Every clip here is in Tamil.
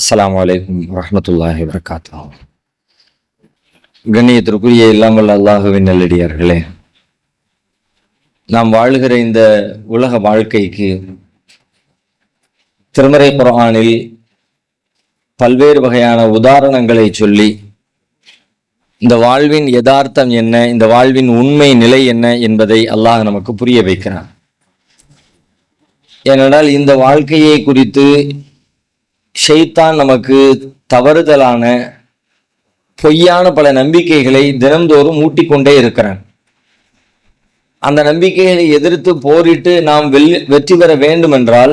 அஸ்லாம் வலைக்கம் வரமத்துல்லாஹி வரகாத்தா கண்ணியத்திற்குரிய இல்லாமல் அல்லாஹுவின் நல்லடியார்களே நாம் வாழ்கிற இந்த உலக வாழ்க்கைக்கு திருமறை குர்ஆனில் பல்வேறு வகையான உதாரணங்களை சொல்லி இந்த வாழ்வின் யதார்த்தம் என்ன இந்த வாழ்வின் உண்மை நிலை என்ன என்பதை அல்லாஹ் நமக்கு புரிய வைக்கிறான். ஏனென்றால் இந்த வாழ்க்கையை குறித்து ஷெய்தான் நமக்கு தவறுதலான பொய்யான பல நம்பிக்கைகளை தினம்தோறும் ஊட்டிக்கொண்டே இருக்கிறான். அந்த நம்பிக்கைகளை எதிர்த்து போரிட்டு நாம் வெல் வெற்றி பெற வேண்டும் என்றால்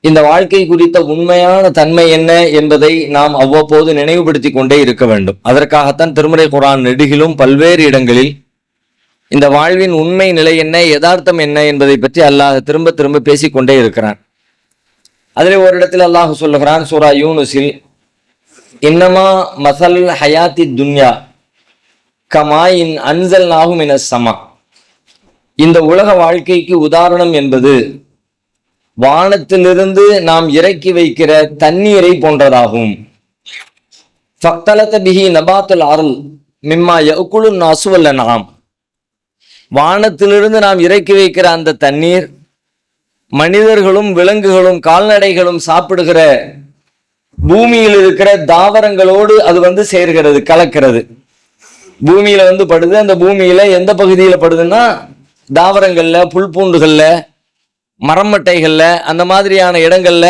இந்த வாழ்க்கை குறித்த உண்மையான தன்மை என்ன என்பதை நாம் அவ்வப்போது நினைவுபடுத்தி கொண்டே இருக்க வேண்டும். அதற்காகத்தான் திருமறை குரான் நெடுகிலும் பல்வேறு இடங்களில் இந்த வாழ்வின் உண்மை நிலை என்ன யதார்த்தம் என்ன என்பதை பற்றி அல்லாஹ் திரும்ப திரும்ப பேசிக்கொண்டே இருக்கிறான். அதில் ஒரு இடத்தில் அல்லாஹ் சொல்லுகிறான் சூரா யூனுஸில் இன்னமா மசல் ஹயாத்தி துன்யா கமாயின் அன்சல் நாகும் என சமா. இந்த உலக வாழ்க்கைக்கு உதாரணம் என்பது வானத்திலிருந்து நாம் இறக்கி வைக்கிற தண்ணீரை போன்றதாகும். ஃபக்தலத்த பிஹி நபாத்துல் அருள் மிம்மா எக்குழு நசுவல்ல நாம் வானத்திலிருந்து நாம் இறக்கி வைக்கிற அந்த தண்ணீர் மனிதர்களும் விலங்குகளும் கால்நடைகளும் சாப்பிடுகிற பூமியில் இருக்கிற தாவரங்களோடு அது வந்து சேர்கிறது கலக்கிறது. பூமியில வந்து படுது. அந்த பூமியில எந்த பகுதியில படுதுன்னா தாவரங்கள்ல புல் பூண்டுகள்ல மரமட்டைகள்ல அந்த மாதிரியான இடங்கள்ல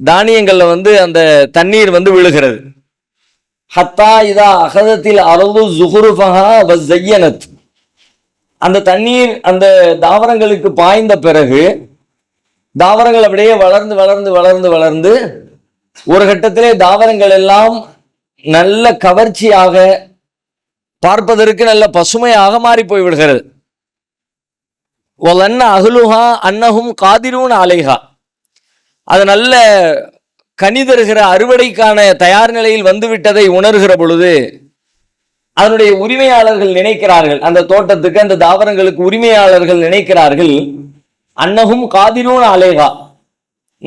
தானியங்கள்ல வந்து அந்த தண்ணீர் வந்து விழுகிறது. ஹத்தா இதா அகதத்தில் அருது ஜுகுருஃபஹா வஸ்ஸையனத். அந்த தண்ணீர் அந்த தாவரங்களுக்கு பாய்ந்த பிறகு தாவரங்கள் அப்படியே வளர்ந்து வளர்ந்து வளர்ந்து வளர்ந்து ஒரு கட்டத்திலே தாவரங்கள் எல்லாம் நல்ல கவர்ச்சியாக பார்ப்பதற்கு நல்ல பசுமையாக மாறி போய் விடுகிறது. ஒலன்ன அகலுஹா அன்னஹும் காதிரூன் அலைஹா. அது நல்ல கனி தருகிற அறுவடைக்கான தயார் நிலையில் வந்துவிட்டதை உணர்கிற பொழுது அதனுடைய உரிமையாளர்கள் நினைக்கிறார்கள். அந்த தோட்டத்துக்கு அந்த தாவரங்களுக்கு உரிமையாளர்கள் நினைக்கிறார்கள். அன்னகும் காதிரூன் அலேகா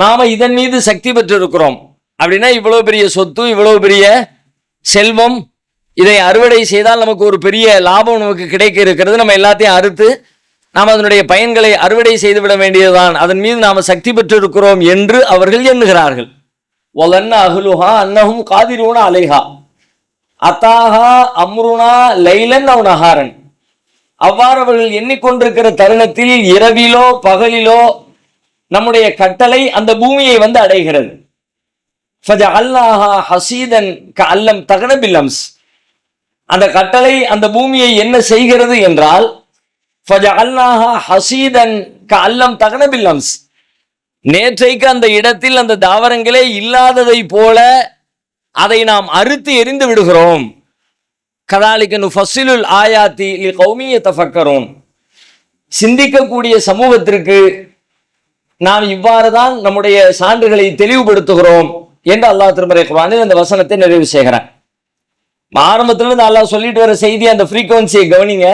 நாம இதன் மீது சக்தி பெற்றிருக்கிறோம். அப்படின்னா இவ்வளவு பெரிய சொத்து இவ்வளவு பெரிய செல்வம் இதை அறுவடை செய்தால் நமக்கு ஒரு பெரிய லாபம் நமக்கு கிடைக்க இருக்கிறது நம்ம எல்லாத்தையும் அறுத்து நாம் அதனுடைய பயன்களை அறுவடை செய்துவிட வேண்டியதுதான். அதன் மீது நாம் சக்தி பெற்றிருக்கிறோம் என்று அவர்கள் எண்ணுகிறார்கள். ஒலன்ன அகுலுஹா அன்னஹும் காதிரூன அலைஹா. அத்தாஹா அம்ருனா லைலன் அவன் நஹாரன். அவ்வாறு அவர்கள் எண்ணிக்கொண்டிருக்கிற தருணத்தில் இரவிலோ பகலிலோ நம்முடைய கட்டளை அந்த பூமியை வந்து அடைகிறது. ஹசீதன் க அல்லம் தகனபில்லம்ஸ் அந்த கட்டளை அந்த பூமியை என்ன செய்கிறது என்றால் ஹசீதன் க அல்லம் தகனபில்லம்ஸ் நேற்றைக்கு அந்த இடத்தில் அந்த தாவரங்களே இல்லாததை போல அதை நாம் அறுத்து எரிந்து விடுகிறோம். கதாலிக்க நுஃபசிலுல் ஆயாத்தி கௌமிய தஃபக்கரோன் சிந்திக்கக்கூடிய சமூகத்திற்கு நாம் இவ்வாறு தான் நம்முடைய சான்றுகளை தெளிவுபடுத்துகிறோம் என்று அல்லாஹ் திருமறை குர்ஆனில் அந்த வசனத்தை நிறைவு செய்கிறேன். ஆரம்பத்திலிருந்து அல்லாஹ் சொல்லிட்டு வர செய்தி அந்த ஃப்ரீக்குவன்சியை கவனிங்க.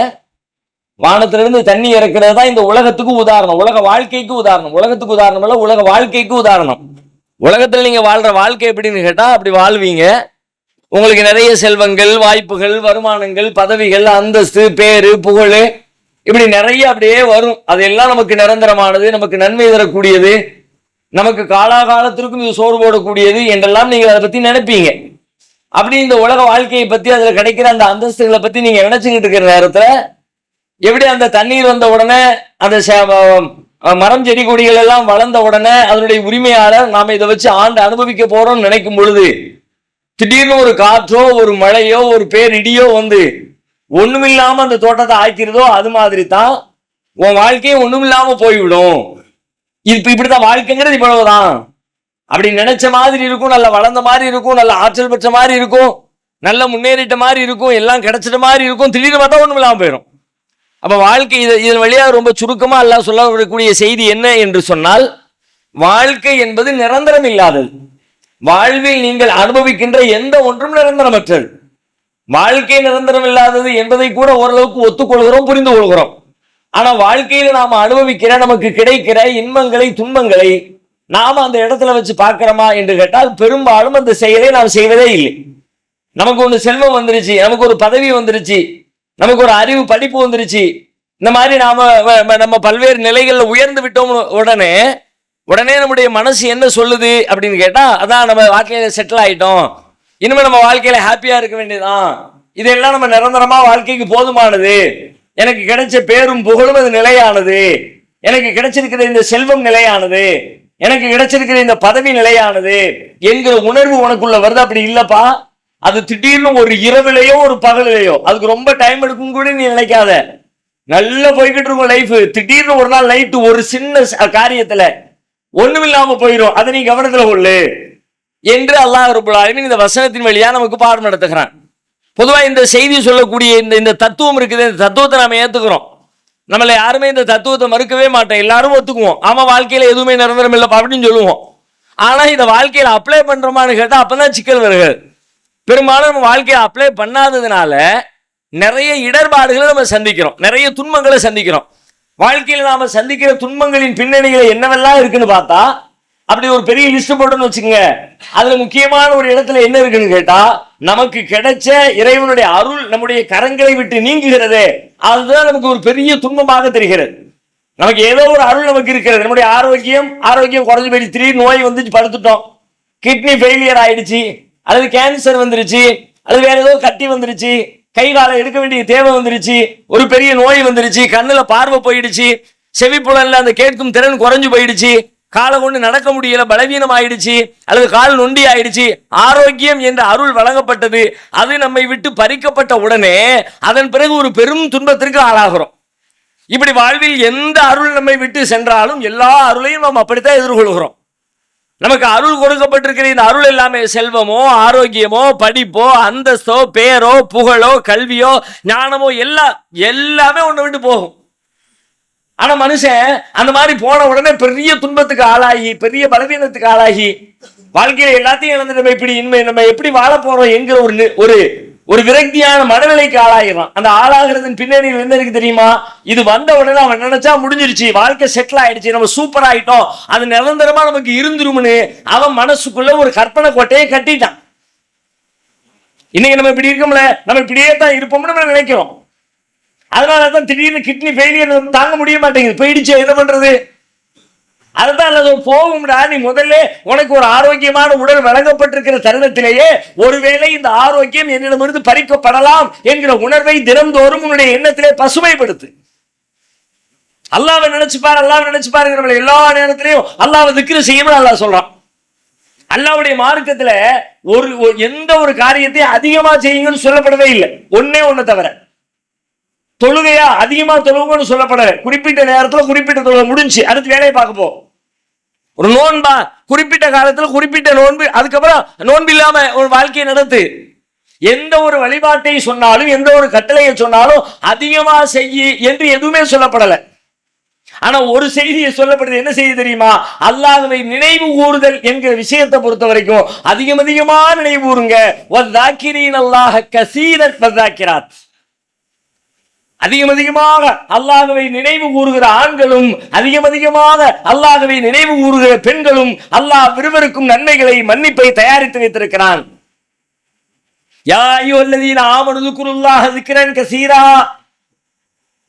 வானத்திலிருந்து தண்ணி இறக்கிறது தான் இந்த உலகத்துக்கு உதாரணம். உலக வாழ்க்கைக்கு உதாரணம். உலகத்துக்கு உதாரணம் இல்லை உலக வாழ்க்கைக்கு உதாரணம். உலகத்தில் நீங்கள் வாழ்கிற வாழ்க்கை எப்படின்னு கேட்டால் அப்படி வாழ்வீங்க. உங்களுக்கு நிறைய செல்வங்கள் வாய்ப்புகள் வருமானங்கள் பதவிகள் அந்தஸ்து பேரு புகழ் இப்படி நிறைய அப்படியே வரும். அதெல்லாம் நமக்கு நிரந்தரமானது நமக்கு நன்மை தரக்கூடியது நமக்கு காலாகாலத்திற்கும் இது சோறு போடக்கூடியது என்றெல்லாம் நீங்கள் அதை பத்தி நினைப்பீங்க. அப்படி இந்த உலக வாழ்க்கையை பத்தி அதுல கிடைக்கிற அந்த அந்தஸ்துகளை பத்தி நீங்க நினைச்சுக்கிட்டு இருக்கிற நேரத்துல எப்படி அந்த தண்ணீர் வந்த உடனே அந்த ச- மரம் செடி கொடிகள் எல்லாம் வளர்ந்த உடனே அதனுடைய உரிமையாளர் நாம இதை வச்சு ஆண்டு அனுபவிக்க போறோம்னு நினைக்கும் பொழுது திடீர்னு ஒரு காற்றோ ஒரு மழையோ ஒரு பேரிடியோ வந்து ஒண்ணுமில்லாம அந்த தோட்டத்தை ஆக்கிறதோ அது மாதிரி தான் உன் வாழ்க்கையும் ஒண்ணுமில்லாம போய்விடும். இப்ப இப்படிதான் வாழ்க்கைங்கிறது இவ்வளவுதான். அப்படி நினைச்ச மாதிரி இருக்கும் நல்ல வளர்ந்த மாதிரி இருக்கும் நல்ல ஆற்றல் பெற்ற மாதிரி இருக்கும் நல்ல முன்னேறிட்ட மாதிரி இருக்கும் எல்லாம் கிடைச்சிட்ட மாதிரி இருக்கும் திடீர்னு பார்த்தா ஒண்ணும் போயிடும் அப்ப வாழ்க்கை இது இதன் வழியாக ரொம்ப சுருக்கமா எல்லாம் சொல்லக்கூடிய செய்தி என்ன என்று சொன்னால் வாழ்க்கை என்பது நிரந்தரம் இல்லாதது. வாழ்வில் நீங்கள் அனுபவிக்கின்ற எந்த ஒன்றும் நிரந்தரமற்றது. வாழ்க்கை நிரந்தரம் இல்லாதது என்பதை கூட ஓரளவுக்கு ஒத்துக்கொள்கிறோம் புரிந்து கொள்கிறோம். ஆனா வாழ்க்கையில நாம அனுபவிக்கிற நமக்கு கிடைக்கிற இன்பங்களை துன்பங்களை நாம அந்த இடத்துல வச்சு பார்க்கிறோமா என்று கேட்டால் பெரும்பாலும் அந்த செயலை நாம் செய்வதே இல்லை. நமக்கு ஒன்று செல்வம் வந்துருச்சு நமக்கு ஒரு பதவி வந்துருச்சு நமக்கு ஒரு அறிவு படிப்பு வந்துருச்சு. இந்த மாதிரி நாம வ- நம்ம பல்வேறு நிலைகள்ல உயர்ந்து விட்டோம் உடனே உடனே நம்முடைய மனசு என்ன சொல்லுது அப்படின்னு கேட்டால் அதான் நம்ம வாழ்க்கையில் செட்டில் ஆகிட்டோம் இனிமேல் நம்ம வாழ்க்கையில் ஹாப்பியாக இருக்க வேண்டியதுதான். இதெல்லாம் நம்ம நிரந்தரமாக வாழ்க்கைக்கு போதுமானது. எனக்கு கிடைச்ச பேரும் புகழும் அது நிலையானது. எனக்கு கிடைச்சிருக்கிற இந்த செல்வம் நிலையானது. எனக்கு கிடைச்சிருக்கிற இந்த பதவி நிலையானது என்கிற உணர்வு உனக்குள்ள வருது அப்படி இல்லப்பா. அது திடீர்னு ஒரு இரவுலையோ ஒரு பகலிலேயோ அதுக்கு ரொம்ப டைம் எடுக்கும் கூட நீ நினைக்காத. நல்லா போய்கிட்டு இருக்கும் லைஃப் திடீர்னு ஒரு நாள் நைட்டு ஒரு சின்ன காரியத்தில் ஒண்ணும் இல்லாம போயிடும் அதை நீ கவனத்துல கொள்ளு. என்று அல்லாஹ் ரபுல்லாலுமே இந்த வசனத்தின் வழியா நமக்கு பாடம் நடத்துகிறான். பொதுவா இந்த செய்தி சொல்லக்கூடிய இந்த இந்த தத்துவம் இருக்குது. இந்த தத்துவத்தை நாம ஏத்துக்கிறோம். நம்மள யாருமே இந்த தத்துவத்தை மறுக்கவே மாட்டோம். எல்லாரும் ஒத்துக்குவோம். ஆமா வாழ்க்கையில எதுவுமே நிரந்தரம் இல்லைப்பா அப்படின்னு சொல்லுவோம். ஆனா இதை வாழ்க்கையில அப்ளை பண்றோமான்னு கேட்டா அப்பதான் சிக்கல் வருகிறது. பெரும்பாலும் நம்ம வாழ்க்கையை அப்ளை பண்ணாததுனால நிறைய இடர்பாடுகளை நம்ம சந்திக்கிறோம். நிறைய துன்பங்களை சந்திக்கிறோம். வாழ்க்கையில் நாம சந்திக்கிற துன்பங்களின் பின்னணிகளை என்னவெல்லாம் இருக்குன்னு பார்த்தா அப்படி ஒரு பெரிய லிஸ்ட் போட்டோன்னு வச்சுக்கோங்க. அதுல முக்கியமான ஒரு இடத்துல என்ன இருக்குன்னு கேட்டா நமக்கு கிடைச்ச இறைவனுடைய அருள் நம்முடைய கரங்களை விட்டு நீங்குகிறது. அதுதான் நமக்கு ஒரு பெரிய துன்பமாக தெரிகிறது. நமக்கு ஏதோ ஒரு அருள் நமக்கு இருக்கிறது. நம்முடைய ஆரோக்கியம் ஆரோக்கியம் குறைஞ்சு போயிடுச்சு. திடீர்னு நோய் வந்துச்சு படுத்துட்டோம். கிட்னி ஃபெயிலியர் ஆயிடுச்சு. அல்லது கேன்சர் வந்துருச்சு. அல்லது வேற ஏதோ கட்டி வந்துருச்சு. கை காலை எடுக்க வேண்டிய தேவை வந்துருச்சு. ஒரு பெரிய நோய் வந்துருச்சு. கண்ணுல பார்வை போயிடுச்சு. செவிப்புலன்ல அந்த கேட்கும் திறன் குறைஞ்சு போயிடுச்சு. காலை கொண்டு நடக்க முடியல பலவீனம் ஆயிடுச்சு அல்லது கால் நொண்டி ஆயிடுச்சு. ஆரோக்கியம் என்ற அருள் வழங்கப்பட்டது. அது நம்மை விட்டு பறிக்கப்பட்ட உடனே அதன் பிறகு ஒரு பெரும் துன்பத்திற்கு ஆளாகிறோம். இப்படி வாழ்வில் எந்த அருள் நம்மை விட்டு சென்றாலும் எல்லா அருளையும் நாம் அப்படித்தான் எதிர்கொள்கிறோம். நமக்கு அருள் கொடுக்கப்பட்டிருக்கிற இந்த அருள் எல்லாமே செல்வமோ ஆரோக்கியமோ படிப்போ அந்தஸ்தோ பேரோ புகழோ கல்வியோ ஞானமோ எல்லாம் எல்லாமே ஒன்று விட்டு போகும். ஆனா மனுஷன் அந்த மாதிரி போன உடனே பெரிய துன்பத்துக்கு ஆளாகி பெரிய பலவீனத்துக்கு ஆளாகி வாழ்க்கையில எல்லாத்தையும் இழந்து நம்ம இப்படி இனிமே நம்ம எப்படி வாழ போறோம் என்கிற ஒரு ஒரு ஒரு விரக்தியான மனநிலைக்கு ஆளாகிறான் அந்த ஆளாகிறதன் பின்னணியில் என்ன இருக்கு தெரியுமா? இது வந்த உடனே அவன் நினைச்சா முடிஞ்சிருச்சு. வாழ்க்கை செட்டில் ஆயிடுச்சு. நம்ம சூப்பர் ஆயிட்டோம். அது நிரந்தரமா நமக்கு இருந்துரும்னு அவன் மனசுக்குள்ள ஒரு கற்பனை கோட்டையை கட்டிட்டான். இன்னைக்கு நம்ம இப்படி இருக்கோம்ல? நம்ம இப்படியே தான் இருப்போம்னு நம்ம நினைக்கிறோம். அதனால தான் திடீர்னு கிட்னி ஃபெயிலியர் தாங்க முடிய மாட்டேங்குது. போயிடுச்சு. என்ன பண்றது? அதுதான் அல்லது போகும்டா. நீ முதல்ல உனக்கு ஒரு ஆரோக்கியமான உடல் வழங்கப்பட்டிருக்கிற தருணத்திலேயே ஒருவேளை இந்த ஆரோக்கியம் என்னிடமிருந்து பறிக்கப்படலாம் என்கிற உணர்வை தினம்தோறும் உன்னுடைய எண்ணத்திலே பசுமைப்படுத்து. அல்லாவை நினைச்சு பாரு அல்லாவை நினைச்சுப்பாருங்கிற எல்லா நேரத்திலையும் அல்லாவை திக்ரு செய்யணும் அல்லாஹ் சொல்றான். அல்லாவுடைய மார்க்கத்துல ஒரு எந்த ஒரு காரியத்தையும் அதிகமா செய்யுங்கன்னு சொல்லப்படவே இல்லை. ஒண்ணே ஒன்று தவிர. தொழுகையா அதிகமா தொழுவுங்கன்னு சொல்லப்பட. குறிப்பிட்ட நேரத்துல குறிப்பிட்ட தொழுகை முடிஞ்சு அடுத்து வேலையை பார்க்க போ. ஒரு நோன்பா குறிப்பிட்ட காலத்துல குறிப்பிட்ட நோன்பு அதுக்கப்புறம் நோன்பு இல்லாம ஒரு வாழ்க்கையை நடத்து. எந்த ஒரு வழிபாட்டை சொன்னாலும் எந்த ஒரு கட்டளையை சொன்னாலும் அதிகமா செய்யி என்று எதுவுமே சொல்லப்படலை. ஆனா ஒரு செய்தியை சொல்லப்படுது என்ன செய்தி தெரியுமா? அல்லாதவை நினைவு கூறுதல் என்கிற விஷயத்தை பொறுத்த வரைக்கும் அதிகம் அதிகமா நினைவு கூறுங்க. வதாக்கிரீன் அல்லாஹ் கசீரத் வந்தாக்கிறார் அதிகம் அதிகமாக அல்லாஹ்வை நினைவு கூறுகிற ஆண்களும் அதிகம் அதிகமாக அல்லாஹ்வை நினைவு கூறுகிற பெண்களும் அல்லாஹ் விருவருக்கும் நன்மைகளை மன்னிப்பை தயாரித்து வைத்திருக்கிறான்.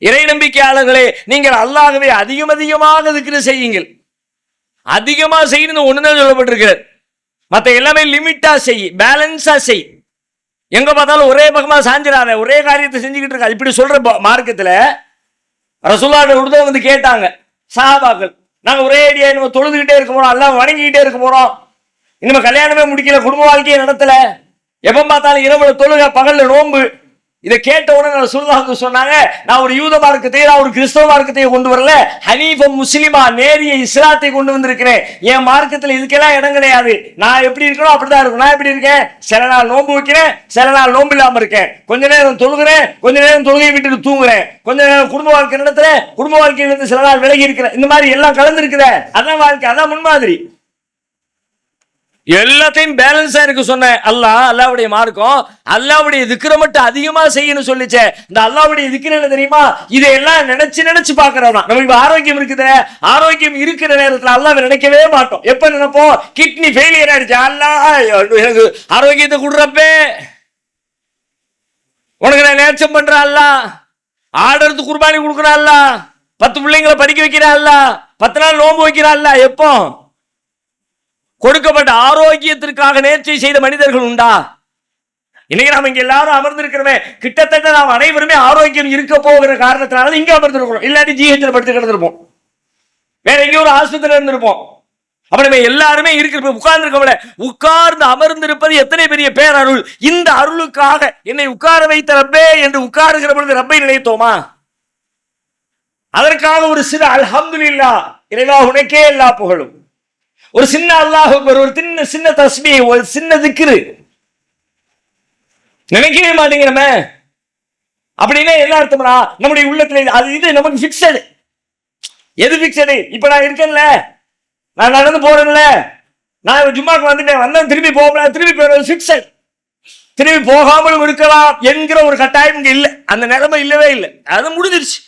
இறை நம்பிக்கையாளர்களே நீங்கள் அல்லாகவே அதிகம் அதிகமாக இருக்கிற செய்யுங்கள். அதிகமா செய்யணும் ஒண்ணுதான் சொல்லப்பட்டிருக்கிறது. மற்ற எல்லாமே லிமிட்டா செய் பேலன்ஸா செய். எங்க பார்த்தாலும் ஒரே பக்கமா சாஞ்சிடாத. ஒரே காரியத்தை செஞ்சுக்கிட்டு இருக்கா இப்படி சொல்ற மார்க்கத்தில் ரசுல்லாட விடுதலை வந்து கேட்டாங்க. சாபாக்கள் நாங்கள் ஒரே ஐடியா நம்ம தொழுதுகிட்டே இருக்க போறோம் எல்லாம் வணங்கிக்கிட்டே இருக்க போறோம். இனிமே கல்யாணமே முடிக்கல குடும்ப வாழ்க்கையை நடத்தல. எப்ப பார்த்தாலும் இரவு தொழுக பகல்ல நோன்பு. இதை கேட்ட உடனே ரசூலுல்லாஹ் சொன்னாங்க நான் ஒரு யூத மார்க்கத்தை நான் ஒரு கிறிஸ்தவ மார்க்கத்தை கொண்டு வரல. ஹனீஃபம் முஸ்லிமா நேரிய இஸ்லாத்தை கொண்டு வந்திருக்கிறேன். என் மார்க்கத்தில் இதுக்கெல்லாம் இடம் கிடையாது. நான் எப்படி இருக்கணும் அப்படிதான் இருக்கும் நான் எப்படி இருக்கேன்? சில நாள் நோன்பு வைக்கிறேன் சில நாள் நோன்பு இல்லாமல் இருக்கேன். கொஞ்ச நேரம் தொழுகிறேன் கொஞ்ச நேரம் தொழுகை விட்டுட்டு தூங்குறேன். கொஞ்ச நேரம் குடும்ப வாழ்க்கை நடத்துறேன் குடும்ப வாழ்க்கையிலிருந்து சில நாள் விலகி இருக்கிறேன். இந்த மாதிரி எல்லாம் கலந்து அதான் வாழ்க்கை அதான் முன்மாதிரி. எல்லாத்தையும் பேலன்ஸா இருக்கு சொன்னேன் அல்லாஹ் அல்லாவுடைய மார்க்கம் அல்லாவுடைய திக்கிற மட்டும் அதிகமா செய்யணும் சொல்லிச்சே. இந்த அல்லாவுடைய திக்கிற என்ன தெரியுமா? இதையெல்லாம் நினைச்சு நினைச்சு பாக்குறதா நமக்கு ஆரோக்கியம் இருக்குது. ஆரோக்கியம் இருக்கிற நேரத்துல அல்லாஹ் நினைக்கவே மாட்டோம். எப்ப நினைப்போம்? கிட்னி ஃபெயிலியர் ஆயிடுச்சு. அல்லாஹ் எனக்கு ஆரோக்கியத்தை கொடுறப்பே. உனக்கு நான் நேச்சம் பண்ற அல்லா ஆடுறது குர்பானி கொடுக்குறா அல்லா பத்து பிள்ளைங்களை படிக்க வைக்கிறா அல்லா பத்து நாள் நோம்பு வைக்கிறா அல்லா எப்போ? கொடுக்கப்பட்ட ஆரோக்கியத்திற்காக நேர்ச்சி செய்த மனிதர்கள் உண்டா? இன்னைக்கு நாம இங்க எல்லாரும் அமர்ந்திருக்கிறோமே. கிட்டத்தட்ட நாம் அனைவருமே ஆரோக்கியம் இருக்க போகிற காரணத்தினால இங்க அமர்ந்திருக்கிறோம். இல்லாட்டி ஜிஹெச்ல படுத்து கிடந்திருப்போம் வேற எங்கேயோ ஒரு ஆஸ்பத்திரியில இருந்திருப்போம். அப்ப நம்ம எல்லாருமே இருக்கிற உட்கார்ந்து உட்கார்ந்து அமர்ந்திருப்பது எத்தனை பெரிய பேரருள். இந்த அருளுக்காக என்னை உட்கார வைத்த ரப்பே என்று உட்காருகிற பொழுது ரப்பை நினைத்தோமா? அதற்காக ஒரு சிறு அல்ஹம்துல்லா இறைவா உனக்கே எல்லா புகழும். ஒரு சின்ன அல்லாஹ் ஒரு சின்ன சின்ன தஸ்மி ஒரு சின்ன திக்ரு. நினைக்கவே மாட்டேங்கிறமே அப்படின்னா என்ன அர்த்தம்னா நம்முடைய உள்ளத்துல அது இது நமக்கு பிக்சடு எது பிக்சடு இப்ப நான் இருக்கேன்ல. நான் நடந்து போறேன்ல. நான் ஜும்மாக்கு வந்துட்டேன். வந்தேன் திரும்பி போகல. திரும்பி போறது பிக்சடு திரும்பி போகாமலும் இருக்கலாம் என்கிற ஒரு கட்டாயம் இங்க இல்லை. அந்த நிலைமை இல்லவே இல்லை. அது முடிஞ்சிருச்சு.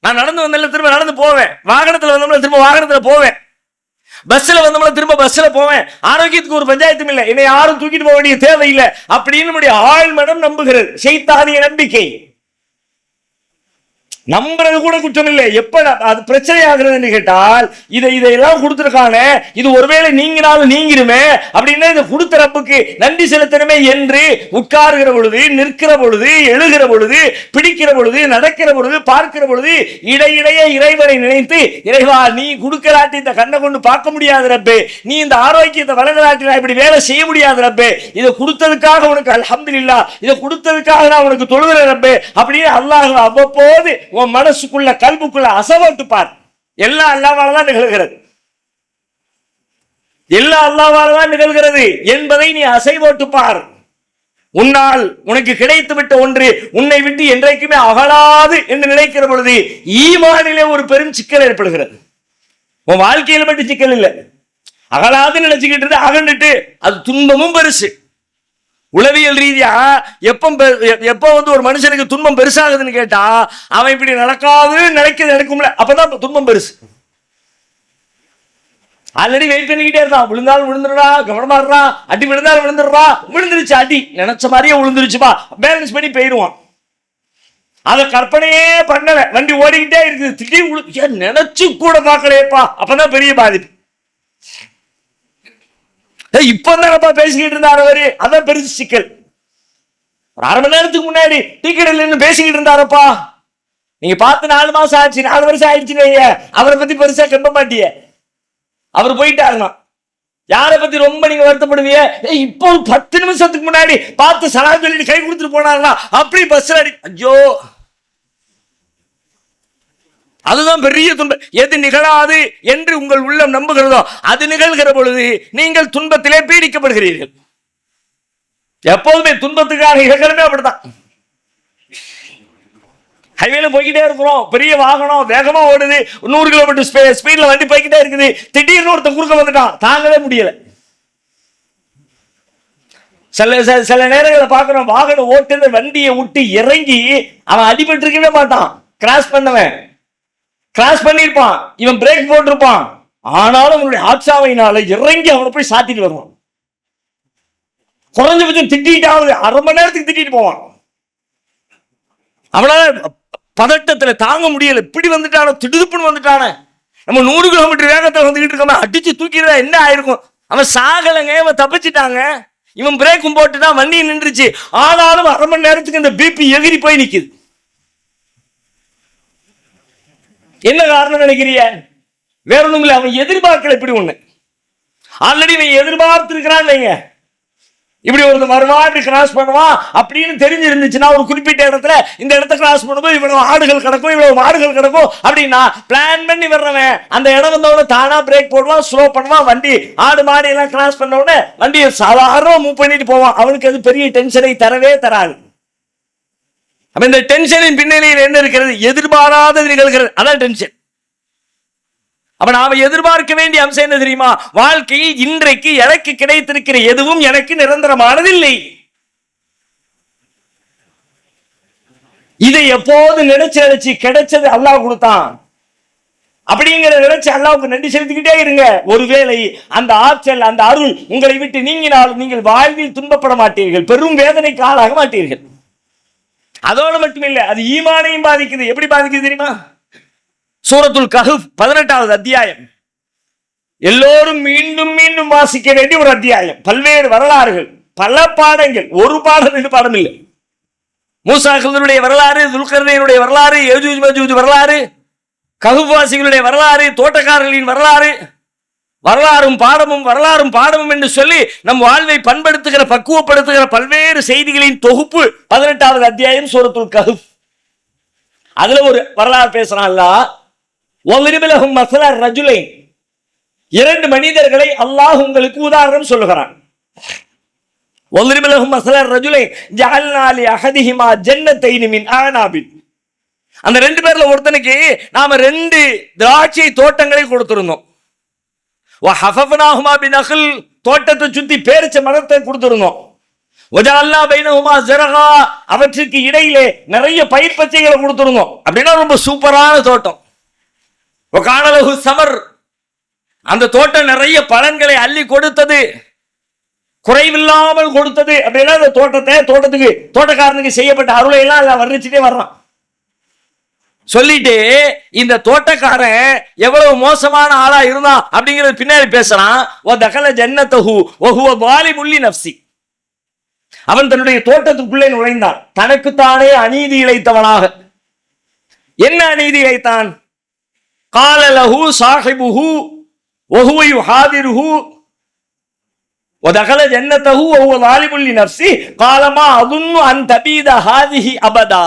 நான் நடந்து வந்தேன்ல திரும்ப நடந்து போவேன். வாகனத்துல வந்தோம்ல திரும்ப வாகனத்துல போவேன். பஸ்ல வந்தோம்னா திரும்ப பஸ்ல போவேன். ஆரோக்கியத்துக்கு ஒரு பஞ்சாயத்தும் இல்லை. என்னை யாரும் தூக்கிட்டு போக வேண்டிய தேவையில்லை. அப்படின்னு நம்முடைய ஆழ்மனம் நம்புகிறது. செய்தானிய நம்பிக்கை. நம்புறது கூட குற்றம் இல்லை எப்ப அது பிரச்சனை ஆகுறதுன்னு கேட்டால் இதை இதையெல்லாம் கொடுத்துருக்கானே இது ஒருவேளை நீங்கினாலும் நீங்கிருமே அப்படின்னா இதை கொடுத்த ரப்புக்கு நன்றி செலுத்தணுமே என்று உட்காருகிற பொழுது நிற்கிற பொழுது எழுகிற பொழுது பிடிக்கிற பொழுது நடக்கிற பொழுது பார்க்கிற பொழுது இடையிடையே இறைவனை நினைத்து இறைவா நீ கொடுக்கலாட்டி இந்த கண்ணை கொண்டு பார்க்க முடியாது ரப்பே. நீ இந்த ஆரோக்கியத்தை வழங்கலாட்டி நான் இப்படி வேலை செய்ய முடியாது ரப்பே. இதை கொடுத்ததுக்காக உனக்கு அல்ஹம்துலில்லா இதை கொடுத்ததுக்காக நான் உனக்கு தொழுகிற ரப்பே. அப்படின்னு அல்லாஹ் அவ்வப்போது உன் மனசுக்குள்ள கல்புக்குள்ள அசவட்டு பார். எல்லாம் அல்லாவால தான் நிகழ்கிறது. எல்லாம் அல்லாவால தான் நிகழ்கிறது. என்பதை நீ அசைவோட்டு பார். உன்னால் உனக்கு கிடைத்து விட்ட ஒன்று உன்னை விட்டு என்றைக்குமே அகலாது என்று நினைக்கிற பொழுது ஈமானிலே ஒரு பெரும் சிக்கல் ஏற்படுகிறது. உன் வாழ்க்கையில மட்டும் சிக்கல் இல்லை. அகலாது நினைச்சுக்கிட்டு இருந்து அகண்டுட்டு அது துன்பமும் பெருசு. உளவியல் ரீதியா எப்போ எ- எப்போ வந்து ஒரு மனுஷனுக்கு துன்பம் பெருசாகுதுன்னு கேட்டா அவன் இப்படி நடக்காதுன்னு நினைக்கிறது நடக்கும்ல அப்பதான் துன்பம் பெருசு. ஆல்ரெடி வெயிட் பண்ணிக்கிட்டே இருந்தான். விழுந்தாலும் விழுந்துடுறா கவனமா அடி விழுந்தாலும் விழுந்துடுறா. விழுந்துருச்சு அடி. நினைச்ச மாதிரியே விழுந்துருச்சுப்பா பேலன்ஸ் பண்ணி போயிடுவான். அதை கற்பனையே பண்ணல. வண்டி ஓடிக்கிட்டே இருக்குது. திடீர் ஏன் நினைச்சு கூட பார்க்கலையேப்பா. அப்பதான் பெரிய பாதிப்பு. ஏய், இப்பதானப்பா பேசிக்கிட்டு இருந்தார் அவரு? அதான் பெருசு சிக்கல். ஒரு அரை மணி நேரத்துக்கு முன்னாடி டீ கடையில் நின்னு பேசிக்கிட்டு இருந்தாரப்பா. நீங்க பார்த்து நாலு மாசம் ஆச்சு நாலு வருஷம் ஆயிடுச்சுன்னு ஐயா அவரை பத்தி பெருசா கம்ப மாட்டிய. அவர் போயிட்டாருன்னா யாரை பத்தி ரொம்ப நீங்க வருத்தப்படுவீங்க ஏய், இப்போ ஒரு பத்து நிமிஷத்துக்கு முன்னாடி பார்த்து சலாம் சொல்லிட்டு கை கொடுத்துட்டு போனாருன்னா அப்படி பஸ்ல அடி ஐயோ! அதுதான் பெரிய துன்பம் எது நிகழாது என்று உங்கள் உள்ளம் நம்புகிறதோ அது நிகழ்கிற பொழுது நீங்கள் துன்பத்திலே பீடிக்கப்படுகிறீர்கள். எப்போதுமே துன்பத்துக்காக இழக்கிறமே அப்படிதான் ஹைவேல போய்கிட்டே இருக்கிறோம். பெரிய வாகனம் வேகமா ஓடுது. நூறு கிலோமீட்டர் ஸ்பீட்ல வண்டி போய்கிட்டே இருக்குது. திடீர்னு ஒருத்தன் குறுக்க வந்துட்டான். தாங்கவே முடியல. சில சில- சில நேரங்களில் பார்க்கிறோம் வாகனம் ஓட்டுநர் வண்டியை விட்டு இறங்கி அவன் அடிபட்டு இருக்கவே மாட்டான். கிராஸ் பண்ணவன். கிராஸ் பண்ணியிருப்பான். இவன் பிரேக் போட்டிருப்பான். ஆனாலும் அவனுடைய ஆட்சாவையினால இறங்கி அவனை போய் சாத்திட்டு வருவான். குறைஞ்சபட்சம் திட்டாவது அரை மணி நேரத்துக்கு திட்டிட்டு போவான். அவனால பதட்டத்துல தாங்க முடியல. இப்படி வந்துட்டான திடுதுப்புன்னு வந்துட்டான. நம்ம நூறு கிலோமீட்டர் வேகத்தை வந்துகிட்டு இருக்கோமே அடிச்சு தூக்கிடுறா என்ன ஆயிருக்கும்? அவன் சாகலைங்க இவன் தப்பிச்சிட்டாங்க. இவன் பிரேக்கும் தான் வண்டி நின்றுச்சு. ஆனாலும் அரை மணி நேரத்துக்கு இந்த பிபி எகிரி போய் நிற்குது என்ன காரணம் நினைக்கிறிய வேற ஒண்ணும் இல்லை அவன் எதிர்பார்க்கல இப்படி ஒண்ணு. ஆல்ரெடி இவன் எதிர்பார்த்திருக்கிறான் இப்படி ஒரு வருவான் இப்படி கிராஸ் பண்ணுவான் அப்படின்னு தெரிஞ்சிருந்துச்சுன்னா ஒரு குறிப்பிட்ட இடத்துல இந்த இடத்த கிராஸ் பண்ணும்போது இவ்வளவு ஆடுகள் கிடக்கும் இவ்வளவு மாடுகள் கிடக்கும் அப்படின்னா பிளான் பண்ணி வர்றவன் அந்த இடம் வந்தவன தானா பிரேக் போடுவான் ஸ்லோ பண்ணுவான் வண்டி ஆடு மாடு எல்லாம் கிராஸ் பண்ண உடனே வண்டியை சாதாரண மூவ் பண்ணிட்டு போவான். அவனுக்கு அது பெரிய டென்ஷனை தரவே தராது. அப்ப இந்த டென்ஷனின் பின்னணியில் என்ன இருக்கிறது? எதிர்பாராதது நிகழ்கிறது. அதான் டென்ஷன். அப்ப நாம எதிர்பார்க்க வேண்டிய அம்சம் என்ன தெரியுமா? வாழ்க்கையில் இன்றைக்கு எனக்கு கிடைத்திருக்கிற எதுவும் எனக்கு நிரந்தரமானதில்லை. இதை எப்போது நினைச்சு நினைச்சு கிடைச்சது அல்லாஹ் கொடுத்தான். அப்படிங்கிற நினைச்சு அல்லாவுக்கு நன்றி செலுத்திக்கிட்டே இருங்க. ஒருவேளை அந்த ஆற்றல் அந்த அருள் உங்களை விட்டு நீங்கினால் நீங்கள் வாழ்வில் துன்பப்பட மாட்டீர்கள். பெரும் வேதனைக்கு ஆளாக மாட்டீர்கள். அதோடு மட்டும் இல்லை அது ஈமானையும் பாதிக்குது. எப்படி பாதிக்குது தெரியுமா? சூரத்துல் கஹு பதினெட்டாவது அத்தியாயம். எல்லோரும் மீண்டும் மீண்டும் வாசிக்க வேண்டிய ஒரு அத்தியாயம். பல்வேறு வரலாறுகள் பல பாடங்கள். ஒரு பாடம் ரெண்டு பாடம் இல்லை. மூசா வரலாறு துல்கர்னையினுடைய வரலாறு யஜூஜ் மஜூஜ் வரலாறு ககுவாசிகளுடைய வரலாறு தோட்டக்காரர்களின் வரலாறு வரலாறும் பாடமும் வரலாறும் பாடமும் என்று சொல்லி நம் வாழ்வை பண்படுத்துகிற பக்குவப்படுத்துகிற பல்வேறு செய்திகளின் தொகுப்பு பதினெட்டாவது அத்தியாயம் சூரத்துல் கஹு அதுல ஒரு வரலாறு பேசுறான்ல ஒலிபிலகும் மசல ரஜுலை இரண்டு மனிதர்களை அல்லாஹ் உங்களுக்கு உதாரணம் சொல்லுகிறான். ஒலிபிலகும் மசல ரஜுலை ஜால்நாலி அகதிஹிமா ஜன்னத்தைனி ஆனாபின். அந்த ரெண்டு பேர்ல ஒருத்தனுக்கு நாம ரெண்டு திராட்சை தோட்டங்களை கொடுத்திருந்தோம். ஹஃபஃபனாஹுமா பின் அகில் தோட்டத்தை சுத்தி பேரிச்ச மரத்தை கொடுத்துருந்தோம் ஒஜால்லா பைனஹுமா ஜரகா அவற்றுக்கு இடையிலே நிறைய பயிர் பச்சைகளை கொடுத்துருந்தோம் அப்படின்னா ரொம்ப சூப்பரான தோட்டம். காணலகு சமர் அந்த தோட்டம் நிறைய பலன்களை அள்ளி கொடுத்தது. குறைவில்லாமல் கொடுத்தது. அப்படின்னா அந்த தோட்டத்தை தோட்டத்துக்கு தோட்டக்காரனுக்கு செய்யப்பட்ட அருளை எல்லாம் வர்ணிச்சுட்டே வர்றான். சொல்லிட்டு இந்த தோட்டக்காரன் எவ்வளவு மோசமான ஆளா இருந்தான் அப்படிங்கறது பின்னாடி பேசுறான். ஓ தகல ஜன்னத்தஹு ஓஹுவ வாலி முள்ளி நப்சி அவன் தன்னுடைய தோட்டத்துக்குள்ளே நுழைந்தான். தனக்குத்தானே அநீதி இழைத்தவனாக. என்ன அநீதி இழைத்தான்? காலலஹு சாஹிபுஹு ஒஹுவையு ஹாதிருஹு ஒதகல ஜன்னத்தஹு ஒவ்வொரு ஆலிமுள்ளி நர்சி காலமா அதுன்னு அந்த தபீத ஹாதிஹி அபதா.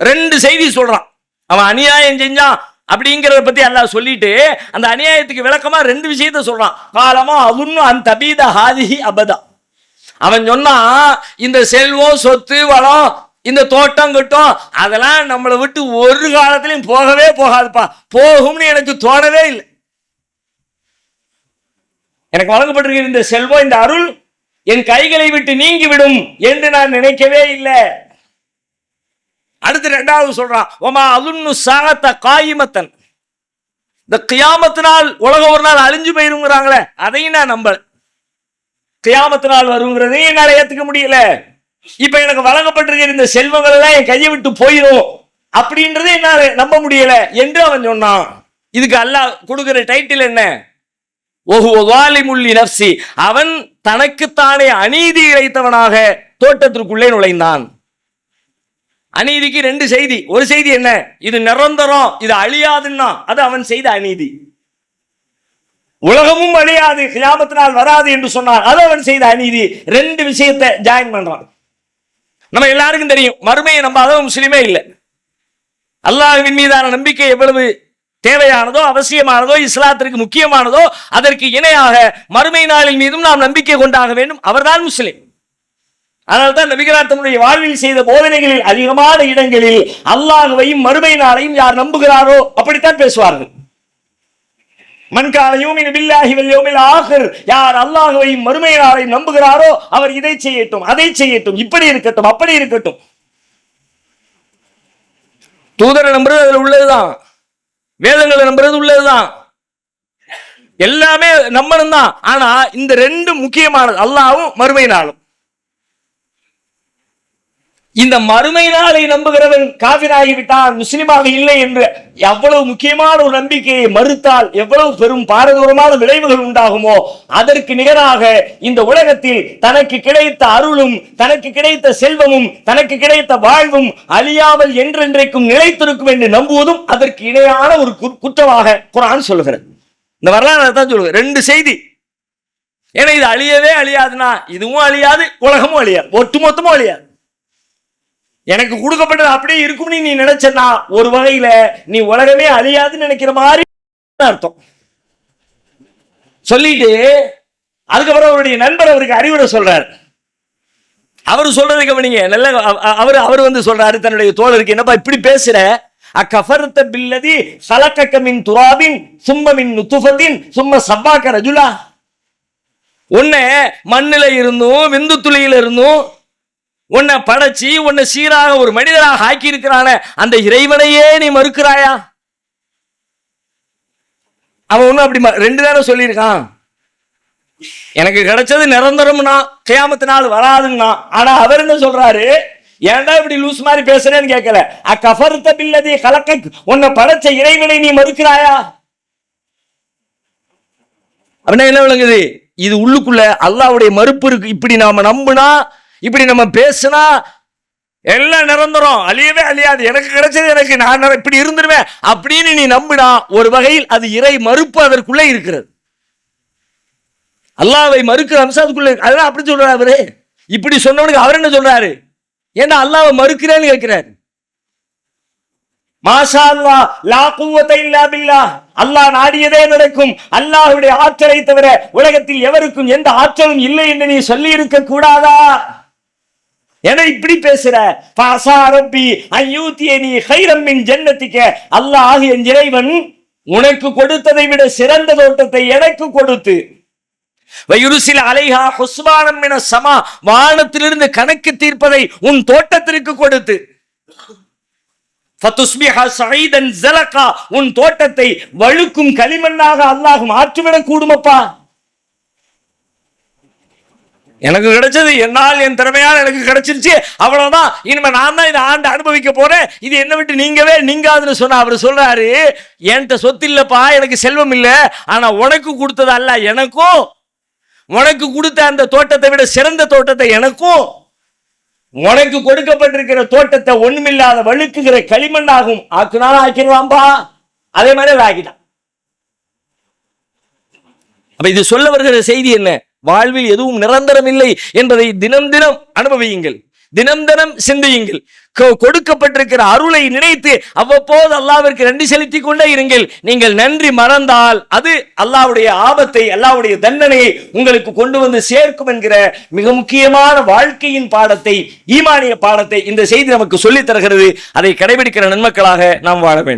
ரெண்டு செய்தி சொல்றான். அவன் அநியாயம் செஞ்சான் அப்படிங்கிறத பத்தி எல்லாம் சொல்லிட்டு அந்த அநியாயத்துக்கு விளக்கமா ரெண்டு விஷயத்த சொல்றான். காலமா அதுன்னு அந்த தபீத ஹாதிஹி அபதா. அவன் சொன்னா இந்த செல்வம் சொத்து வளம் இந்த தோட்டம் கட்டும் அதெல்லாம் நம்மளை விட்டு ஒரு காலத்திலையும் போகவே போகாதுப்பா. போகும்னு எனக்கு தோணவே இல்லை. எனக்கு வழங்கப்பட்டிருக்கிற இந்த செல்வம் இந்த அருள் என் கைகளை விட்டு நீங்கிவிடும் என்று நான் நினைக்கவே இல்லை. அடுத்து ரெண்டாவது சொல்றான் ஒமா அதுன்னு சாகத்த காயிமத்தன். இந்த கியாமத்தினால் உலகம் ஒரு நாள் அழிஞ்சு போயிருங்கிறாங்களே அதையும் நான் நம்பல. கியாமத்தினால் வருங்கிறதையும் என்னால் ஏத்துக்க முடியல. இப்ப எனக்கு வழங்கப்பட்டிருக்கிற இந்த செல்வங்கள் எல்லாம் என் கையை விட்டு போயிடும் அப்படின்றதே என்னால் நம்ப முடியல என்று அவன் சொன்னான். இதுக்கு அல்லாஹ் கொடுக்கிற டைட்டில் என்ன? ஒஹு வாலிமுள்ளி நப்சி அவன் தனக்குத்தானே அநீதி இழைத்தவனாக தோட்டத்திற்குள்ளே நுழைந்தான். அநீதிக்கு ரெண்டு செய்தி. ஒரு செய்தி என்ன? இது நிரந்தரம். இது அழியாதுன்னா அது அவன் செய்த அநீதி. உலகமும் அழியாது கியாமத்தினால் வராது என்று சொன்னான் அது அவன் செய்த அநீதி. ரெண்டு விஷயத்தை ஜாயின் பண்றான். நம்ம எல்லாருக்கும் தெரியும் மறுமையை நம்பாத முஸ்லிமே இல்லை. அல்லாஹ்வின் மீதான நம்பிக்கை எவ்வளவு தேவையானதோ அவசியமானதோ இஸ்லாத்திற்கு முக்கியமானதோ அதற்கு இணையாக மறுமை நாளின் மீதும் நாம் நம்பிக்கை கொண்டாக வேண்டும். அவர்தான் முஸ்லீம். அதனால தான் நபிகளார் தன்னுடைய வாழ்வில் செய்த போதனைகளில் அதிகமான இடங்களில் அல்லாஹுவையும் மறுமை நாளையும் யார் நம்புகிறாரோ அப்படித்தான் பேசுவார்கள். மண்காலையும் யார் அல்லாஹுவையும் மறுமை நாளையும் நம்புகிறாரோ அவர் இதை செய்யட்டும் அதை செய்யட்டும் இப்படி இருக்கட்டும் அப்படி இருக்கட்டும். தூதரை நம்புறது அதுல உள்ளதுதான். வேதங்களை நம்புறது உள்ளதுதான். எல்லாமே நம்பணும் தான் ஆனா இந்த ரெண்டு முக்கியமானது அல்லாவும் மறுமை நாளும். இந்த மறுமை நாளை நம்புகிறவன் காவிராகிவிட்டான் முஸ்லிமாக இல்லை என்று எவ்வளவு முக்கியமான ஒரு நம்பிக்கையை மறுத்தால் எவ்வளவு பெரும் பாரதூரமான விளைவுகள் உண்டாகுமோ அதற்கு நிகராக இந்த உலகத்தில் தனக்கு கிடைத்த அருளும் தனக்கு கிடைத்த செல்வமும் தனக்கு கிடைத்த வாழ்வும் அழியாமல் என்றென்றைக்கும் நிலைத்திருக்கும் என்று நம்புவதும் அதற்கு இணையான ஒரு கு- குற்றமாக குரான் சொல்லுகிறது. இந்த வரலாறு தான் சொல்லுங்க ரெண்டு செய்தி. ஏன்னா இது அழியவே அழியாதுன்னா இதுவும் அழியாது உலகமும் அழியாது ஒட்டுமொத்தமும் அழியாது. எனக்கு கொடுக்கப்பட்டது அப்படியே இருக்கும்னு நீ நினைச்சனா ஒரு வகையில நீ உலகமே அழியாதுன்னு நினைக்கிற மாதிரி அர்த்தம். சொல்லிட்டு அதுக்கப்புறம் அவருடைய நண்பர் அவருக்கு அறிவுரை சொல்றாரு. அவர் சொல்றது கவனிங்க. நல்ல அவர் அவர் வந்து சொல்றாரு தன்னுடைய தோழருக்கு என்னப்பா இப்படி பேசுற? அக்கஃபர்த்த பில்லதி சலக்கக்கமின் துராபின் சும்ம நுத்துஃபத்தின் சும்ம சப்பாக்க ரஜுலா. உன்னை மண்ணில இருந்தும் விந்து துளியில இருந்தும் உன்னை படைச்சி உன்னை சீராக ஒரு மனிதராக ஆக்கி இருக்கிறான அந்த இறைவனையே நீ மறுக்கிறாயா? அவன் ஒன்றும் அப்படி ரெண்டு நேரம் சொல்லியிருக்கான். எனக்கு கிடைச்சது நிரந்தரம்னா கேமத்து நாள் வராதுன்னா ஆனா அவர் என்ன சொல்றாரு? ஏன்டா இப்படி லூஸ் மாதிரி பேசுறேன்னு கேட்கல. அக்கஃபருத்த பில்லதி கலக்க உன்னை படைச்ச இறைவனை நீ மறுக்கிறாயா? அப்படின்னா என்ன விளங்குது? இது உள்ளுக்குள்ள அல்லாவுடைய மறுப்பு இருக்கு. இப்படி நாம நம்புனா இப்படி நம்ம பேசுனா எல்லாம் நிரந்தரம். அழியவே அழியாது. எனக்கு கிடைச்சது எனக்கு. நான் இப்படி இருந்துருவேன் அப்படின்னு நீ நம்பினா ஒரு வகையில் அது இறை மறுப்பு அதற்குள்ளே இருக்கிறது. அல்லாவை மறுக்கிற அம்சம் அதுக்குள்ள அதெல்லாம் அப்படி சொல்றாரு அவரு. இப்படி சொன்னவனுக்கு அவர் என்ன சொல்றாரு? ஏன்னா அல்லாவை மறுக்கிறேன்னு கேட்கிறாரு. மாஷா அல்லாஹ் லா குவத்தை இல்லா பில்லாஹ் அல்லாஹ் நாடியதே நடக்கும். அல்லாஹுடைய ஆற்றலை தவிர உலகத்தில் எவருக்கும் எந்த ஆற்றலும் இல்லை என்று நீ சொல்லி இருக்க கூடாதா? என இப்படி பேசுற. பாசா ரப்பி நீ ஹைரம்மின் ஜன்னத்திக்க. அல்லாஹ் என் இறைவன் உனக்கு கொடுத்ததை விட சிறந்த தோட்டத்தை எனக்கு கொடுத்து. வயுருசில் அலைஹா ஹுஸ்மானம் என சமா வானத்திலிருந்து கணக்கு தீர்ப்பதை உன் தோட்டத்திற்கு கொடுத்து. உன் தோட்டத்தை வழுக்கும் களிமண்ணாக அல்லாஹ் மாற்றிவிடக் கூடுமப்பா எனக்கு கிடைச்சது என்னால் என் திறமையால் எனக்கு கிடைச்சிருச்சு. அவ்வளவுதான். இனிமே நான் தான் இதை ஆண்டு அனுபவிக்க போறேன். இது என்ன விட்டு நீங்கவே நீங்காதுன்னு சொன்ன அவர் சொல்றாரு. என்கிட்ட சொத்து இல்லப்பா எனக்கு செல்வம் இல்லை. ஆனா உனக்கு கொடுத்தது அல்ல எனக்கும். உனக்கு கொடுத்த அந்த தோட்டத்தை விட சிறந்த தோட்டத்தை எனக்கும். உனக்கு கொடுக்கப்பட்டிருக்கிற தோட்டத்தை ஒண்ணுமில்லாத வழுக்குகிற களிமண்ணாகும் ஆக்குனாலும் ஆக்கிடுவான்பா. அதே மாதிரி அதை ஆக்கிட்டான் அப்ப இது சொல்ல வருகிற செய்தி என்ன? வாழ்வில் எதுவும் நிரந்தரம் இல்லை என்பதை தினம் தினம் அனுபவியுங்கள். தினம் தினம் சிந்தியுங்கள். கொ- கொடுக்கப்பட்டிருக்கிற அருளை நினைத்து அவ்வப்போது அல்லாவிற்கு நன்றி செலுத்திக் கொண்டே இருங்கள். நீங்கள் நன்றி மறந்தால் அது அல்லாஹ்வுடைய ஆபத்தை அல்லாவுடைய தண்டனையை உங்களுக்கு கொண்டு வந்து சேர்க்கும் என்கிற மிக முக்கியமான வாழ்க்கையின் பாடத்தை ஈமானிய பாடத்தை இந்த செய்தி நமக்கு சொல்லித் தருகிறது. அதை கடைபிடிக்கிற நன்மக்களாக நாம் வாழ வேண்டும்.